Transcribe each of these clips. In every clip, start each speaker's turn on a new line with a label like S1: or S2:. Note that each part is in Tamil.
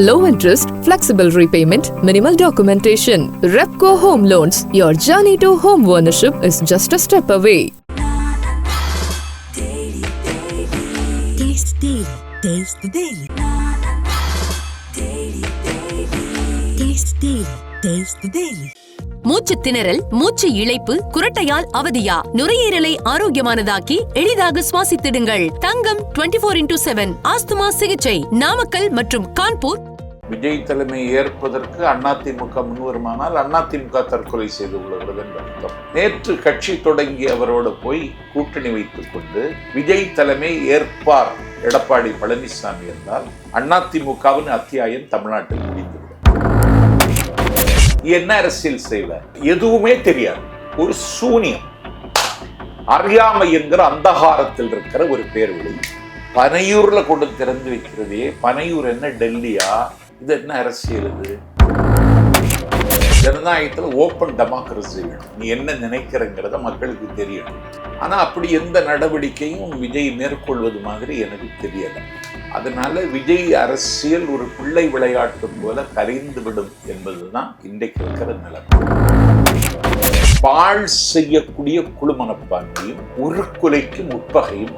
S1: Low interest, flexible repayment, minimal documentation. Repco Home Loans. Your journey to home ownership is just a step away.
S2: Taste Daily. Taste the Daily. Taste Daily. Taste the Daily.
S3: மூச்சு திணறல் மூச்சு இழைப்பு குரட்டையால் அவதியா நுரையீரலை ஆரோக்கியமானதாக்கி எளிதாக சுவாசித்திடுங்கள் Thangam 24 four into seven asthma சிகிச்சை நாமக்கல் மற்றும் கான்பூர்
S4: விஜய் தலைமை ஏற்பதற்கு அதிமுக முன்வருமானால் அதிமுக தற்கொலை செய்து கொள்கிறது என்று அர்த்தம். நேற்று கட்சி தொடங்கி அவரோடு போய் கூட்டணி வைத்துக் கொண்டு விஜய் தலைமை ஏற்பார் எடப்பாடி பழனிசாமி என்றால் அதிமுகவின் அத்தியாயம் தமிழ்நாட்டில் முடிந்துவிடும். என்ன அரசியல் செய்வார் எதுவுமே தெரியாது. ஒரு சூனியம். அறியாமை என்கிற அந்தகாரத்தில் இருக்கிற ஒரு பேர் விழி பனையூர்ல கொண்டு திறந்து வைக்கிறதே. பனையூர் என்ன டெல்லியா? இது என்ன அரசியல் இது? ஜனநாயகத்தில் ஓப்பன் டெமோக்ரஸி வேணும். நீ என்ன நினைக்கிறங்கிறத மக்களுக்கு தெரியணும். ஆனால் அப்படி எந்த நடவடிக்கையும் விஜய் மேற்கொள்வது மாதிரி எனக்கு தெரியலை. அதனால விஜய் அரசியல் ஒரு பிள்ளை விளையாட்டு போல கரைந்து விடும் என்பதுதான் இன்றைக்கு இருக்கிற நிலைமை. பாழ் செய்யக்கூடிய குழுமனப்பான்மையும் உருக்குலைக்கும் உட்பகையும்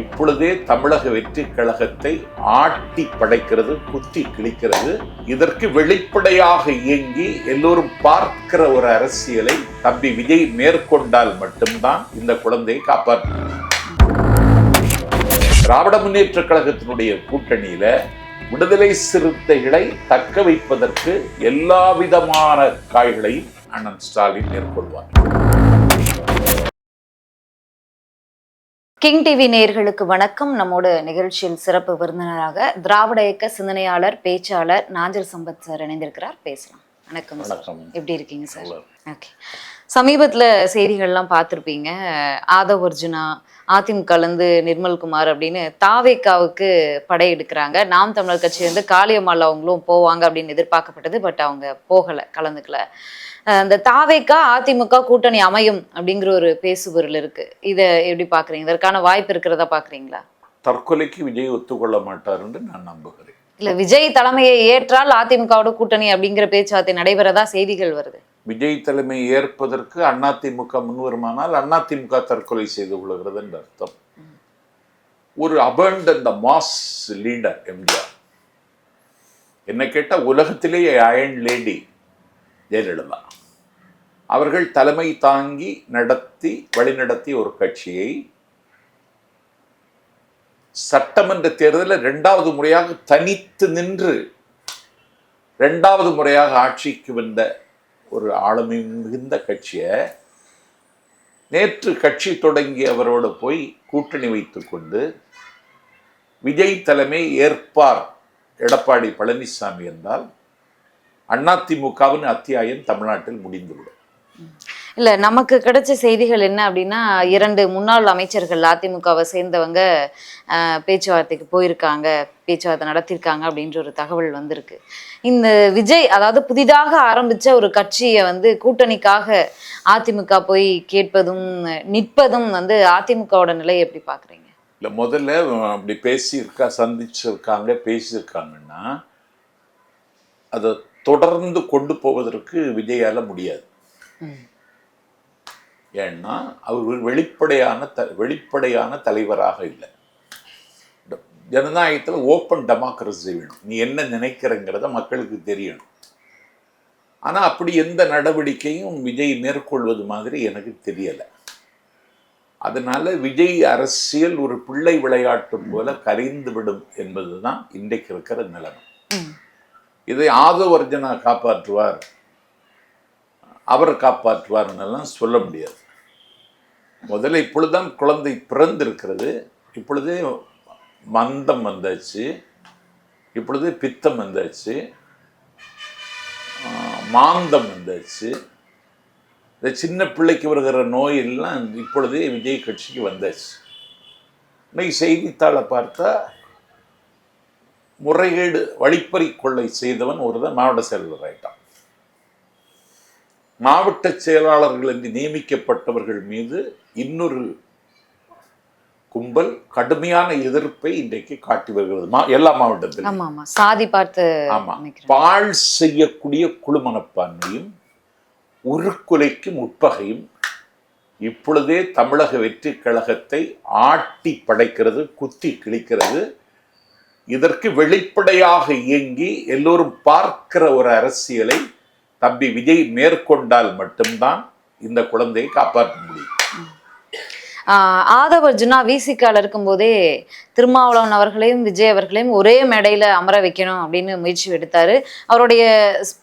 S4: இப்பொழுதே தமிழக வெற்றி கழகத்தை ஆட்டி படைக்கிறது குத்தி கிழிக்கிறது. இதற்கு வெளிப்படையாக இயங்கி எல்லோரும் பார்க்கிற ஒரு அரசியலை தம்பி விஜய் மேற்கொண்டால் மட்டும்தான் இந்த குழந்தையை காப்பாற்ற திராவிட முன்னேற்ற கழகத்தினுடைய கூட்டணியில விடுதலை சிறுத்தைகளை தக்க வைப்பதற்கு எல்லா விதமான காய்களையும் அண்ணன் ஸ்டாலின் மேற்கொள்வார்.
S5: கிங் டிவி நேயர்களுக்கு வணக்கம். நம்மோட நிகழ்ச்சியில் சிறப்பு விருந்தினராக திராவிட இயக்க சிந்தனையாளர் பேச்சாளர் நாஞ்சல் சம்பத் சார் இணைந்திருக்கிறார். பேசலாம். வணக்கம் சார். எப்படி இருக்கீங்க சார்? ஓகே. சமீபத்தில் செய்திகள்லாம் பார்த்துருப்பீங்க. ஆதவ் அர்ஜுனா அதிமுகலேருந்து நிர்மல்குமார் அப்படின்னு தாவேக்காவுக்கு படையெடுக்கிறாங்க நாம் தமிழர் கட்சியிலேருந்து காளியம்மாள் அவங்களும் போவாங்க அப்படின்னு எதிர்பார்க்கப்பட்டது பட் அவங்க போகலை கலந்துக்கல. இந்த தாவேக்கா அதிமுக கூட்டணி அமையும் அப்படிங்கிற ஒரு பேசுபொருள் இருக்கு. இதை எப்படி பார்க்குறீங்க இதற்கான வாய்ப்பு இருக்கிறதா பார்க்குறீங்களா
S4: தற்கொலைக்கு விஜய் ஒத்துக்கொள்ள மாட்டார் என்று நான் நம்புகிறேன்.
S5: இல்லை விஜய் தலைமையை ஏற்றால் அதிமுகவோட கூட்டணி அப்படிங்கிற பேச்சுவார்த்தை நடைபெறதா செய்திகள் வருது?
S4: விஜய் தலைமை ஏற்பதற்கு அதிமுக முன்வருமானால் அதிமுக தற்கொலை செய்து கொள்கிறது என்று அர்த்தம். ஒரு அபண்ட் மாஸ் லீடர் எம்ஜிஆர் என்னை கேட்ட உலகத்திலேயே அயன் லேடி ஜெயலலிதா. அவர்கள் தலைமை தாங்கி நடத்தி வழிநடத்தி ஒரு கட்சியை சட்டமன்ற தேர்தலில் இரண்டாவது முறையாக தனித்து நின்று இரண்டாவது முறையாக ஆட்சிக்கு வந்த ஒரு ஆளுமை மிகுந்த கட்சியை நேற்று கட்சி தொடங்கி அவரோடு போய் கூட்டணி வைத்துக்கொண்டு விஜய் தலைமை ஏற்பார் எடப்பாடி பழனிசாமி என்றால் அதிமுகவின் அத்தியாயம் தமிழ்நாட்டில் முடிந்துவிடும்.
S5: இல்ல நமக்கு கிடைச்ச செய்திகள் என்ன அப்படின்னா இரண்டு முன்னாள் அமைச்சர்கள் அதிமுகவை சேர்ந்தவங்க பேச்சுவார்த்தைக்கு போயிருக்காங்க பேச்சுவார்த்தை நடத்தியிருக்காங்க அப்படின்ற ஒரு தகவல் வந்திருக்கு. இந்த விஜய் அதாவது புதிதாக ஆரம்பிச்ச ஒரு கட்சியை வந்து கூட்டணிக்காக அதிமுக போய் கேட்பதும் நிற்பதும் வந்து அதிமுகவோட நிலையை எப்படி பாக்குறீங்க?
S4: இல்லை முதல்ல அப்படி பேசியிருக்கா சந்திச்சிருக்காங்க பேசியிருக்காங்கன்னா அதை தொடர்ந்து கொண்டு போவதற்கு விஜயால முடியாது. ஏன்னா அவர் வெளிப்படையான த வெளிப்படையான தலைவராக இல்லை. ஜனநாயகத்தில் ஓப்பன் டெமோக்ரஸி வேணும். நீ என்ன நினைக்கிறங்கிறத மக்களுக்கு தெரியணும். ஆனால் அப்படி எந்த நடவடிக்கையும் விஜய் மேற்கொள்வது மாதிரி எனக்கு தெரியலை. அதனால விஜய் அரசியல் ஒரு பிள்ளை விளையாட்டு போல கரைந்து விடும் என்பதுதான் இன்றைக்கு இருக்கிற நிலைமை. இதை ஆதவர்ஜனா காப்பாற்றுவார். அவர் காப்பாற்றுவார்னெல்லாம் சொல்ல முடியாது. முதல்ல இப்பொழுதுதான் குழந்தை பிறந்திருக்கிறது. இப்பொழுதே மந்தம் வந்தாச்சு. இப்பொழுது பித்தம் வந்தாச்சு. மாந்தம் வந்தாச்சு. இந்த சின்ன பிள்ளைக்கு வருகிற நோயெல்லாம் இப்பொழுதே விஜய் கட்சிக்கு வந்தாச்சு. இன்னைக்கு செய்தித்தாளை பார்த்தா முறைகேடு வழிப்பறி கொள்ளை செய்தவன் ஒருத்தன் மாவட்ட செயலாளர் ஆயிட்டான். மாவட்ட செயலாளர்கள் என்று நியமிக்கப்பட்டவர்கள் மீது இன்னொரு கும்பல் கடுமையான எதிர்ப்பை இன்றைக்கு காட்டி வருகிறது. எல்லா மாவட்டத்திலும்.
S5: சாதி பார்த்து
S4: ஆமா. பாழ் செய்யக்கூடிய குழுமனப்பான்மையும் உருக்குலைக்கும் உட்பகையும் இப்பொழுதே தமிழக வெற்றி கழகத்தை ஆட்டி படைக்கிறது குத்தி கிழிக்கிறது இதற்கு வெளிப்படையாக இயங்கி எல்லோரும் பார்க்கிற ஒரு அரசியலை தம்பி விஜய் மேற்கொண்டால் மட்டும்தான் இந்த குழந்தையை காப்பாற்ற முடியும்.
S5: ஆஹ் ஆதவர்ஜுனா விசிகால இருக்கும்போதே திருமாவளவன் அவர்களையும் விஜய் அவர்களையும் ஒரே மேடையில அமர வைக்கணும் அப்படின்னு முயற்சி எடுத்தாரு. அவருடைய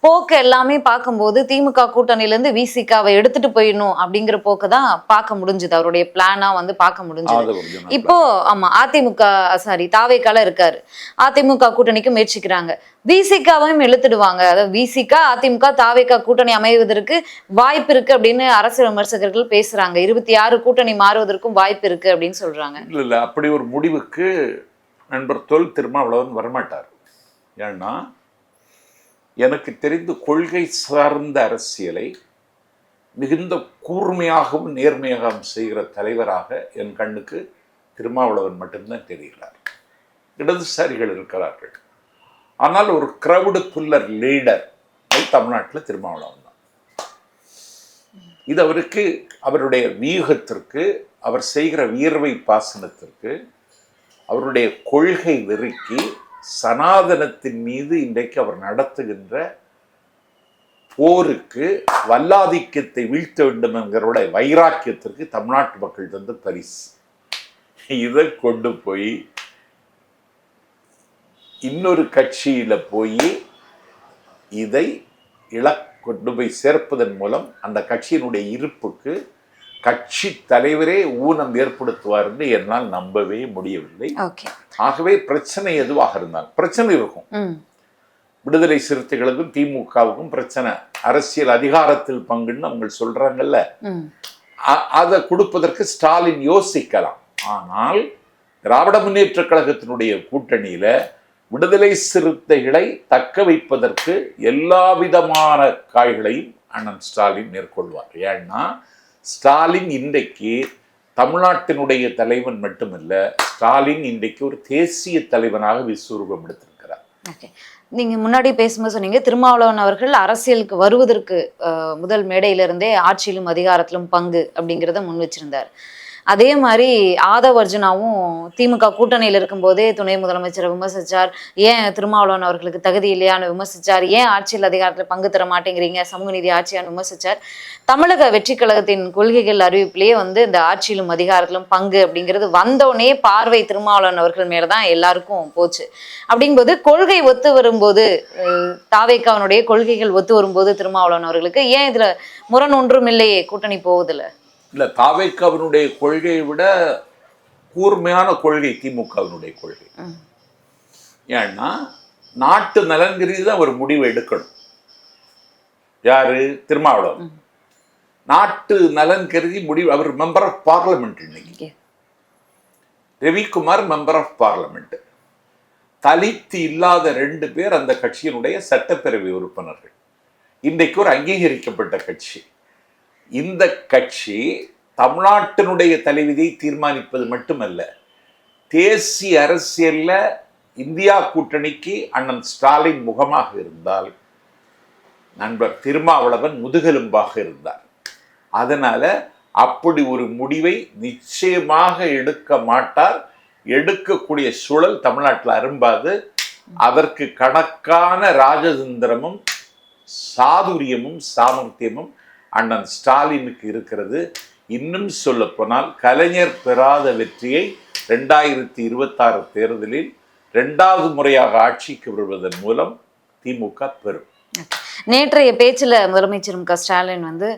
S5: போக்கு எல்லாமே பார்க்கும்போது திமுக கூட்டணியில இருந்து விசிகாவை எடுத்துட்டு போயிடணும் அப்படிங்கிற போக்கு தான் பார்க்க முடிஞ்சுது. அவருடைய பிளானா வந்து பார்க்க முடிஞ்சது. இப்போ ஆமா அதிமுக சாரி தாவேக்கால இருக்காரு. அதிமுக கூட்டணிக்கு முயற்சிக்கிறாங்க. விசிகாவையும் இழுத்துடுவாங்க. அதாவது விசிகா அதிமுக தாவேக்கா கூட்டணி அமைவதற்கு வாய்ப்பு இருக்கு அப்படின்னு அரசியல் விமர்சகர்கள் பேசுறாங்க. இருபத்தி ஆறு கூட்டணி மாறுவதற்கும் வாய்ப்பு இருக்கு அப்படின்னு சொல்றாங்க.
S4: இல்லை இல்லை அப்படி ஒரு முடிவுக்கு நண்பர் தொல் திருமாவளவன் வரமாட்டார். ஏன்னா எனக்கு தெரிந்து கொள்கை சார்ந்த அரசியலை மிகுந்த கூர்மையாகவும் நேர்மையாகவும் செய்கிற தலைவராக என் கண்ணுக்கு திருமாவளவன் மட்டும்தான் தெரிகிறார். இடதுசாரிகள் இருக்கிறார்கள். ஆனால் ஒரு கிரவுடு புல்லர் லீடர் தமிழ்நாட்டில் திருமாவளவன் தான். இது அவருக்கு அவருடைய வியூகத்திற்கு அவர் செய்கிற வியர்வை பாசனத்திற்கு அவருடைய கொள்கை வெறுக்கி சனாதனத்தின் மீது இன்றைக்கு அவர் நடத்துகின்ற போருக்கு வல்லாதிக்கத்தை வீழ்த்த வேண்டும் என்கிறோட வைராக்கியத்திற்கு தமிழ்நாட்டு மக்கள் தந்த பரிசு. இதை கொண்டு போய் இன்னொரு கட்சியில் போய் இதை இழ கொண்டு போய் சேர்ப்பதன் மூலம் அந்த கட்சியினுடைய இருப்புக்கு கட்சி தலைவரே ஊனம் ஏற்படுத்துவார் என்று என்னால் நம்பவே முடியவில்லை. ஆகவே பிரச்சனை எதுவாக இருந்தாலும் பிரச்சனை இருக்கும். விடுதலை சிறுத்தைகளுக்கும் திமுகவுக்கும் பிரச்சனை. அரசியல் அதிகாரத்தில் பங்குன்னு அவங்க சொல்றாங்கல்ல. அதை கொடுப்பதற்கு ஸ்டாலின் யோசிக்கலாம். ஆனால் திராவிட முன்னேற்ற கழகத்தினுடைய கூட்டணியில விடுதலை சிறுத்தைகளை தக்க வைப்பதற்கு எல்லா விதமான காய்களையும் அண்ணன் ஸ்டாலின் மேற்கொள்வார். ஏன்னா ஸ்டாலின் இன்றைக்கு தமிழ்நாட்டினுடைய தலைவன் மட்டுமல்ல ஸ்டாலின் இன்றைக்கு ஒரு தேசிய தலைவனாக விஸ்வரூபம் எடுத்திருக்கிறார்.
S5: ஓகே. நீங்க முன்னாடி பேசும்போது சொன்னீங்க திருமாவளவன் அவர்கள் அரசியலுக்கு வருவதற்கு முதல் மேடையிலிருந்தே ஆட்சியிலும் அதிகாரத்திலும் பங்கு அப்படிங்கிறத முன் வச்சிருந்தார். அதே மாதிரி ஆதவர்ஜுனாவும் திமுக கூட்டணியில் இருக்கும்போதே துணை முதலமைச்சரை விமர்சித்தார் ஏன் திருமாவளவன் அவர்களுக்கு தகுதி இல்லையான்னு விமர்சிச்சார். ஏன் ஆட்சியில் அதிகாரத்தில் பங்கு தர மாட்டேங்கிறீங்க? சமூக நீதி ஆட்சியான்னு விமர்சிச்சார். தமிழக வெற்றி கழகத்தின் கொள்கைகள் அறிவிப்பிலேயே வந்து இந்த ஆட்சியிலும் அதிகாரத்திலும் பங்கு அப்படிங்கிறது வந்தோடனே பார்வை திருமாவளவன் அவர்கள் மேலே தான் எல்லாருக்கும் போச்சு. அப்படிங்கும்போது கொள்கை ஒத்து வரும்போது தாவேக்காவனுடைய கொள்கைகள் ஒத்து வரும்போது திருமாவளவன் அவர்களுக்கு ஏன் இதுல முரண் ஒன்றும் இல்லையே? கூட்டணி போவதில்லை.
S4: இல்ல தாவேக்காவினுடைய கொள்கையை விட கூர்மையான கொள்கை திமுகவினுடைய கொள்கை. ஏன்னா நாட்டு நலன்கிறது தான் ஒரு முடிவு எடுக்கணும். யாரு? திருமாவளவன். நாட்டு நலன் கருதி முடிவு அவர் மெம்பர் ஆஃப் பார்லிமெண்ட் இன்னைக்கு. Ravikumar member of parliament Dalit இல்லாத ரெண்டு பேர் அந்த கட்சியினுடைய சட்டப்பேரவை உறுப்பினர்கள். இன்றைக்கு ஒரு அங்கீகரிக்கப்பட்ட கட்சி. இந்த கட்சி தமிழ்நாட்டினுடைய தலைவிதியை தீர்மானிப்பது மட்டுமல்ல தேசிய அரசியலில் இந்தியா கூட்டணிக்கு அண்ணன் ஸ்டாலின் முகமாக இருந்தால் நண்பர் திருமாவளவன் முதுகெலும்பாக இருந்தார். அதனால அப்படி ஒரு முடிவை நிச்சயமாக எடுக்க மாட்டார். எடுக்கக்கூடிய சூழல் தமிழ்நாட்டில் அரும்பாது. அதற்கு கணக்கான ராஜதந்திரமும் சாதுரியமும் சாமர்த்தியமும் அண்ணன் ஸ்டாலினுக்கு இருக்கிறது. இன்னும் சொல்லப்போனால் கலைஞர் பெறாத வெற்றியை ரெண்டாயிரத்தி இருபத்தாறு தேர்தலில் ரெண்டாவது முறையாக ஆட்சிக்கு வருவதன் மூலம் திமுக பெறும்.
S5: நேற்றைய பேச்சுல முதலமைச்சர் மு க. ஸ்டாலின் வந்து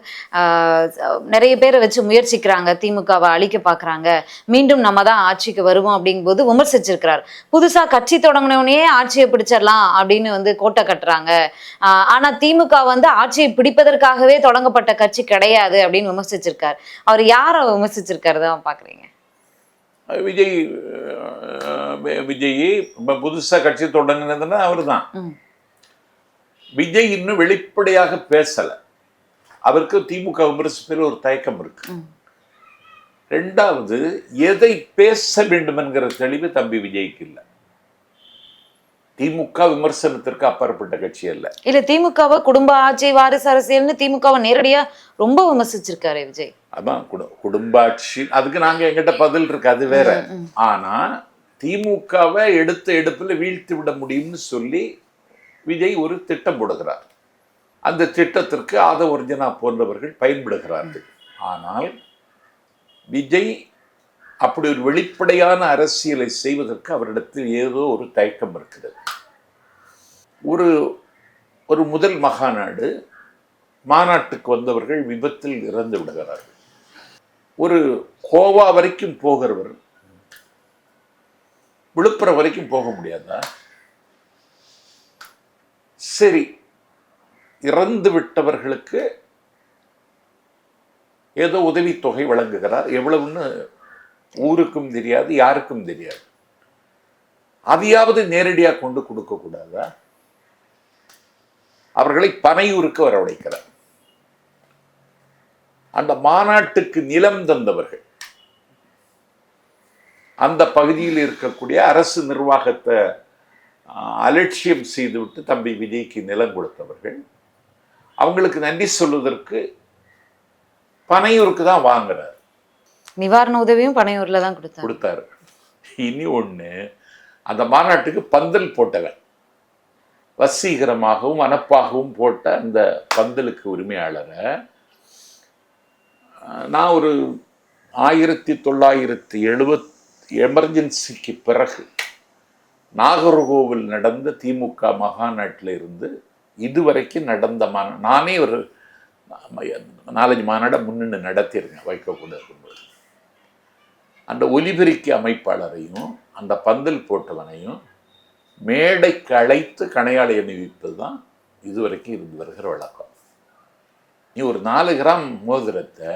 S5: நிறைய பேரை வச்சு முயற்சிக்கிறாங்க. திமுகவை அழிக்க பாக்குறாங்க. மீண்டும் நம்ம தான் ஆட்சிக்கு வருவோம் அப்படிங்கும்போது விமர்சிச்சிருக்கிறார். புதுசா கட்சி தொடங்கினவனே ஆட்சியை பிடிச்சிடலாம் அப்படின்னு வந்து கோட்டை கட்டுறாங்க. ஆஹ், ஆனா திமுக வந்து ஆட்சியை பிடிப்பதற்காகவே தொடங்கப்பட்ட கட்சி கிடையாது அப்படின்னு விமர்சிச்சிருக்கார். அவர் யாரை விமர்சிச்சிருக்காரு தான் பாக்குறீங்க?
S4: விஜய் விஜய் புதுசாக கட்சி தொடங்கினதுன்னா அவர் தான். விஜய் இன்னும் வெளிப்படையாக பேசலை. அவருக்கு திமுக விமர்சிப்பில் ஒரு தயக்கம் இருக்கு. ரெண்டாவது எதை பேச வேண்டும் என்கிற தெளிவு தம்பி விஜய்க்கு இல்லை. திமுக விமர்சனத்திற்கு அப்பாற்பட்ட கட்சி அல்ல.
S5: இல்ல திமுகவை குடும்ப ஆட்சி வாரிசு அரசியல்னு திமுகவை நேரடியா ரொம்ப விமர்சிச்சிருக்காரு விஜய்.
S4: அதான் குடு குடும்பாட்சி அதுக்கு நாங்க எங்கிட்ட பதில் இருக்கு அது வேற. ஆனா திமுகவை எடுத்த எடுப்புல வீழ்த்தி விட முடியும்னு சொல்லி விஜய் ஒரு திட்டம் போடுகிறார். அந்த திட்டத்திற்கு ஆதவர்ஜனா போன்றவர்கள் பயன்படுகிறார்கள். ஆனால் விஜய் அப்படி ஒரு வெளிப்படையான அரசியலை செய்வதற்கு அவரிடத்தில் ஏதோ ஒரு தயக்கம் இருக்கிறது. ஒரு ஒரு முதல் மகாநாடு மாநாட்டுக்கு வந்தவர்கள் விபத்தில் இறந்து விடுகிறார்கள். ஒரு கோவா வரைக்கும் போகிறவர் விழுப்புரம் வரைக்கும் போக முடியாதா? சரி. இறந்து விட்டவர்களுக்கு ஏதோ உதவித்தொகை வழங்குகிறார். எவ்வளவுன்னு ஊருக்கும் தெரியாது யாருக்கும் தெரியாது. அதையாவது நேரடியாக கொண்டு கொடுக்க கூடாதா? அவர்களை பனையூருக்கு வரவழைக்கிறார் அந்த மாநாட்டுக்கு நிலம் தந்தவர்கள். அந்த பகுதியில் இருக்கக்கூடிய அரசு நிர்வாகத்தை அலட்சியம் செய்துவிட்டு தம்பி விஜய்க்கு நிலம் கொடுத்தவர்கள். அவங்களுக்கு நன்றி சொல்வதற்கு பனையூருக்கு தான் வாங்குறார்.
S5: நிவாரண உதவியும் பனையூர்ல தான் கொடுத்தாங்க.
S4: கொடுத்தாரு. இனி ஒண்ணு அந்த மாநாட்டுக்கு பந்தல் போட்டவன். வசீகரமாகவும் அனப்பாகவும் போட்ட அந்த பந்தலுக்கு உரிமையாளரை நான் ஒரு ஆயிரத்தி தொள்ளாயிரத்தி எழுபத் எமர்ஜென்சிக்கு பிறகு நாகர்கோவில் நடந்த திமுக மகாநாட்டில் இருந்து இதுவரைக்கும் நடந்த மா நானே ஒரு நாலஞ்சு மாநாடம் முன்னின்று நடத்தியிருக்கேன் வைக்கக்கூட இருக்கும்போது. அந்த ஒலிபெருக்கி அமைப்பாளரையும் அந்த பந்தல் போட்டவனையும் மேடைக்கு அழைத்து கணையாளி அணிவிப்பது தான் இதுவரைக்கும் இருந்து வருகிற வழக்கம். நீ ஒரு நாலு கிராம் மோதிரத்தை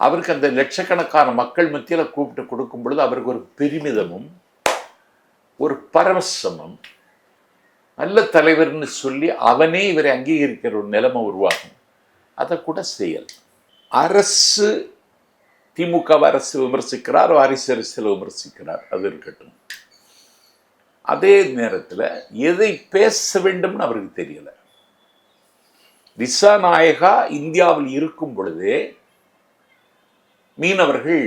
S4: அவருக்கு அந்த லட்சக்கணக்கான மக்கள் மத்தியில் கூப்பிட்டு கொடுக்கும் பொழுது அவருக்கு ஒரு பெருமிதமும் ஒரு பரவசமும் நல்ல தலைவர்னு சொல்லி அவனே இவரை அங்கீகரிக்கிற ஒரு நிலைமை உருவாகும். அதை கூட செய்யல். அரசு திமுக அரசு விமர்சிக்கிறார் வாரிசு அரசியல் விமர்சிக்கிறார் அது இருக்கட்டும். அதே நேரத்தில் எதை பேச வேண்டும்னு அவருக்கு தெரியல. திசா நாயகா இந்தியாவில் இருக்கும் பொழுதே மீனவர்கள்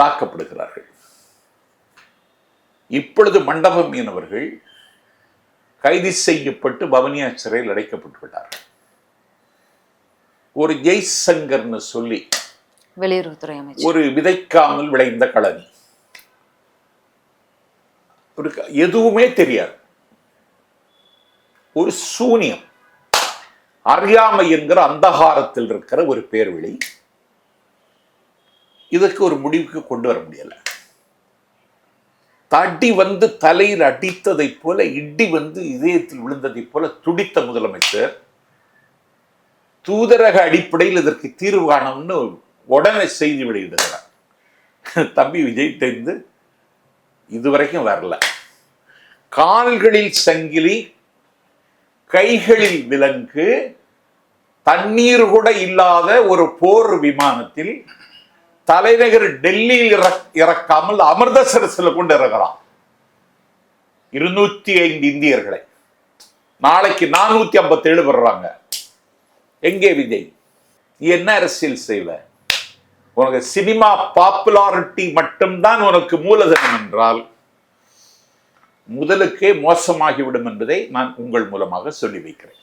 S4: தாக்கப்படுகிறார்கள். இப்பொழுது மண்டப மீனவர்கள் கைது செய்யப்பட்டு பவனியா சிறையில் அடைக்கப்பட்டு விட்டார்கள். ஒரு ஜெய்சங்கர்னு சொல்லி
S5: வெளியுறவுத்துறை அமைச்சர்.
S4: ஒரு விதைக்காமல் விளைந்த களனி. ஒரு எதுவுமே தெரியாது. ஒரு சூனியம். அறியாமை என்கிற அந்தகாரத்தில் இருக்கிற ஒரு பேர்வழி. இதுக்கு ஒரு முடிவுக்கு கொண்டு வர முடியல. தடி வந்து தலையில் அடித்ததைப் போல இடி வந்து இதயத்தில் விழுந்ததைப் போல துடித்த முதலமைச்சர் தூதரக அடிப்படையில் இதற்கு தீர்வு காணும்னு உடனே செய்தி வெளியிடுகிறார். தம்பி விஜய் தெரிந்து இதுவரைக்கும் வரல. கால்களில் சங்கிலி கைகளில் விலங்கு தண்ணீர் கூட இல்லாத ஒரு போர் விமானத்தில் தலைநகர் டெல்லியில் இறக்- இறக்காமல் அமிர்தசரஸில் கொண்டு இறங்குறான் இருநூத்தி ஐந்து இந்தியர்களை. நாளைக்கு நானூத்தி ஐம்பத்தி ஏழு வர்றாங்க. எங்கே விஜய்? நீ என்ன அரசியல் செய்வ? உனக்கு சினிமா பாப்புலாரிட்டி மட்டும்தான் உனக்கு மூலதனம் என்றால் முதலுக்கே மோசமாகிவிடும் என்பதை நான் உங்கள் மூலமாக சொல்லி வைக்கிறேன்.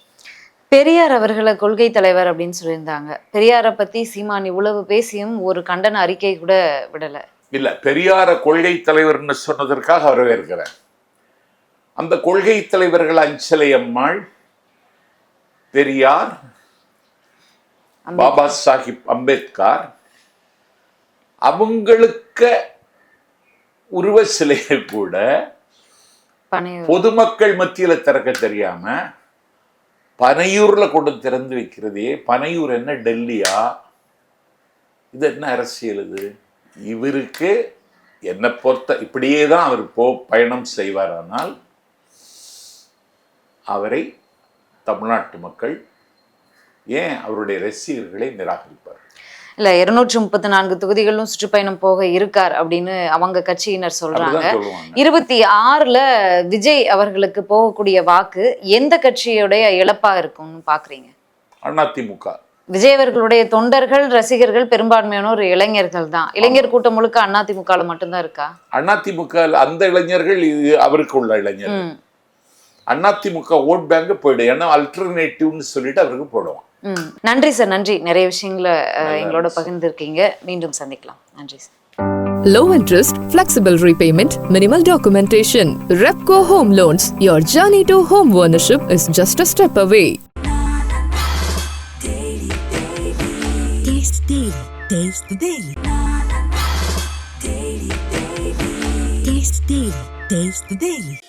S5: பெரியார் அவர்களை கொள்கை தலைவர் அப்படின்னு சொல்லியிருந்தாங்க. பெரியாரை பத்தி சீமான் இவ்வளவு பேசியும் ஒரு கண்டன அறிக்கை கூட விடல.
S4: இல்ல பெரியார கொள்கை தலைவர்னு சொன்னதற்காக வரவேற்கிறேன். அந்த கொள்கை தலைவர்கள் அஞ்சலை அம்மாள் பெரியார் பாபா சாஹிப் அம்பேத்கர் அவங்களுக்கு உருவ சிலையை கூட பொதுமக்கள் மத்தியில திறக்க தெரியாம பனையூரில் கொண்டு திறந்து வைக்கிறதே பனையூர் என்ன டெல்லியா? இது என்ன அரசியல் இது? இவருக்கு என்னை பொறுத்த இப்படியே தான் அவர் போ பயணம் செய்வாரானால் அவரை தமிழ்நாட்டு மக்கள் ஏன் அவருடைய ரசிகர்களை நிராகரிப்பார்
S5: இல்ல இருநூற்றி முப்பத்தி நான்கு தொகுதிகளும் சுற்றுப்பயணம் போக இருக்கார் அப்படின்னு அவங்க கட்சியினர் சொல்றாங்க. இருபத்தி ஆறுல விஜய் அவர்களுக்கு போகக்கூடிய வாக்கு எந்த கட்சியுடைய இழப்பா இருக்கும்னு பாக்குறீங்க?
S4: அதிமுக.
S5: விஜய் அவர்களுடைய தொண்டர்கள் ரசிகர்கள் பெரும்பான்மையானோர் இளைஞர்கள் தான். இளைஞர் கூட்டம் முழுக்க அதிமுகல மட்டும்தான் இருக்கா?
S4: அதிமுக அந்த இளைஞர்கள் இது அவருக்கு உள்ள இளைஞர்கள். அதிமுக ஓட் பேங்க் போயிடும். ஏன்னா அல்டர்னேட்டிவ்னு சொல்லிட்டு அவருக்கு போடுவான்
S5: நன்றி சார் நன்றி நிறைய விஷயங்களை எங்களோட. பகிர்ந்திருக்கீங்க மீண்டும் சந்திக்கலாம் நன்றி sir
S1: Low interest, flexible repayment, minimal documentation. Repco Home Loans. Your journey to home ownership is just a step away.
S2: Taste Daily. Taste the Daily.